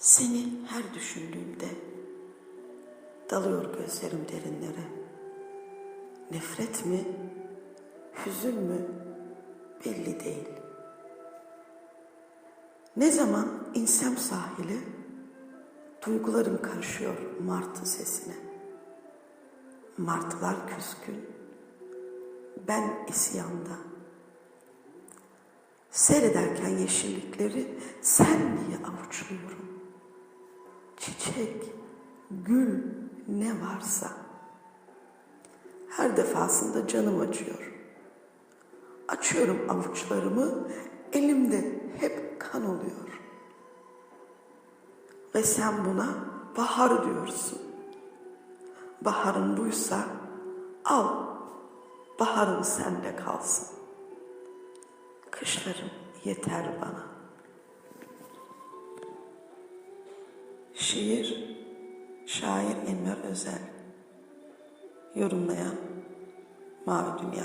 Seni her düşündüğümde dalıyor gözlerim derinlere. Nefret mi, hüzün mü belli değil. Ne zaman insem sahile, duygularım karışıyor martı sesine. Martılar küskün, ben isyanda. Seyrederken yeşillikleri sen diye avuçluyorum. Çiçek, gül ne varsa. Her defasında canım acıyor. Açıyorum avuçlarımı, elimde hep kan oluyor. Ve sen buna bahar diyorsun. Baharın buysa al, baharın sende kalsın. Kışlarım yeter bana. Şiir, şair Enver Özel. Yorumlayan Mavi Dünya.